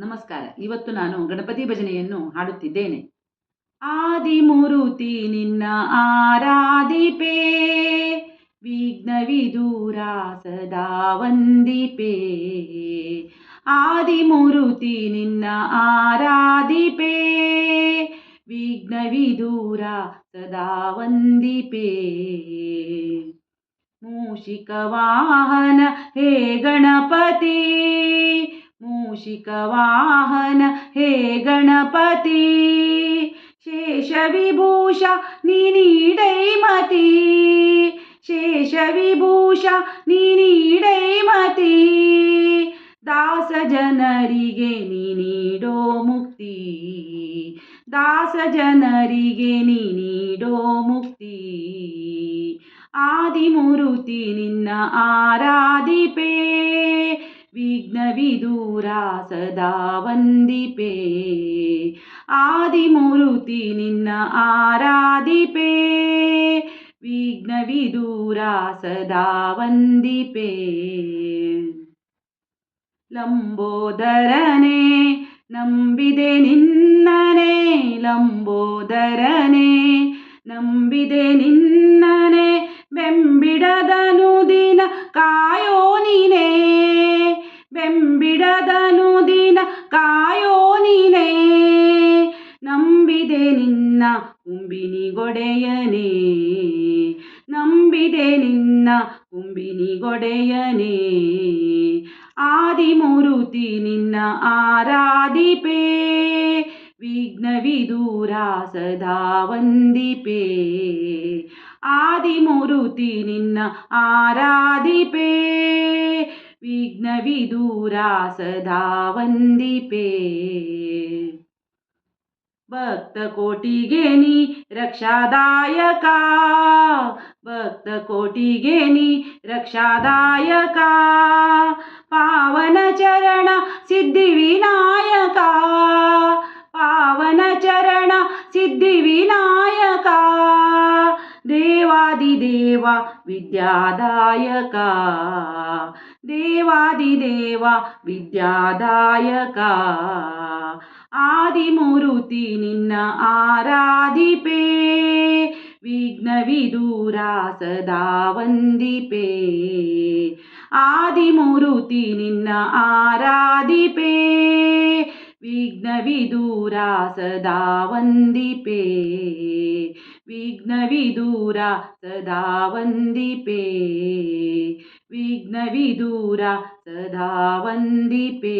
ನಮಸ್ಕಾರ. ಇವತ್ತು ನಾನು ಗಣಪತಿ ಭಜನೆಯನ್ನು ಹಾಡುತ್ತಿದ್ದೇನೆ. ಆದಿಮೂರುತಿ ನಿನ್ನ ಆರಾಧಿಪೆ, ವಿಘ್ನವಿದೂರ ಸದಾ ವಂದಿಪೆ. ಆದಿಮೂರುತಿ ನಿನ್ನ ಆರಾಧಿಪೆ, ವಿಘ್ನವಿದೂರ ಸದಾ ವಂದಿಪೇ. ಮೂಷಿಕ ವಾಹನ ಹೇ ಗಣಪತಿ ಮೂಷಿಕ ವಾಹನ ಹೇ ಗಣಪತಿ! ಶೇಷ ವಿಭೂಷ ನೀಡೈ ಮತಿ! ಶೇಷ ವಿಭೂಷ ನೀಡೈ ಮತಿ! ದಾಸ ಜನರಿಗೆ ನೀಡೋ ಮುಕ್ತಿ! ದಾಸ ಜನರಿಗೆ ನೀಡೋ ಮುಕ್ತಿ! ಆದಿಮೂರುತಿ ನಿನ್ನ ಆರಾಧಿಪೆ! ವಿಘ್ನವಿದೂರ ಸದಾ ವಂದಿಪೆ. ಆದಿಮೂರುತಿ ನಿನ್ನ ಆರಾಧಿಪೆ. ವಿಘ್ನವಿದೂರ ಸದಾ ವಂದಿಪೇ. ಲಂಬೋದರನೆ, ನಂಬಿದೆ ನಿನ್ನನೆ. ಲಂಬೋದರನೆ, ನಂಬಿದೆ ನಿನ್ನನೆ. ಬೆಂಬಿಡದನು ದಿನ ಕಾಯೋ ಕುಂಬಿನಿಗೊಡೆಯನೇ ನಂಬಿದೆ ನಿನ್ನ ಕುಂಬಿನಿಗೊಡೆಯನೇ ಆದಿಮೂರುತಿ ನಿನ್ನ ಆರಾಧಿಪೆ, ವಿಘ್ನವಿದೂರ ಸದಾ ಆದಿ ಆದಿಮೂರುತಿ ನಿನ್ನ ಆರಾಧಿಪೆ, ವಿಘ್ನವಿದೂರ ಸದಾ ವಂದಿಪೆ. भक्त कोटी घेणी रक्षादायका. भक्त कोटी घेणी रक्षादायका. पावन चरण सिद्धिविनायका पावन चरण सिद्धिविनायका देवादिदेवा विद्यादायका. देवादिदेवा विद्यादायका. ಆದಿಮೂರುತಿ ನಿನ್ನ ಆರಾಧಿಪೆ ವಿಘ್ನವಿದೂರ ಸದಾ ವಂದಿಪೆ ಆದಿಮೂರುತಿ ನಿನ್ನ ಆರಾಧಿಪೆ ವಿಘ್ನವಿದೂರ ಸದಾ ವಂದಿಪೆ ವಿಘ್ನವಿದೂರ ಸದಾ ವಂದಿಪೆ ವಿಘ್ನವಿದೂರ ಸದಾ ವಂದಿಪೆ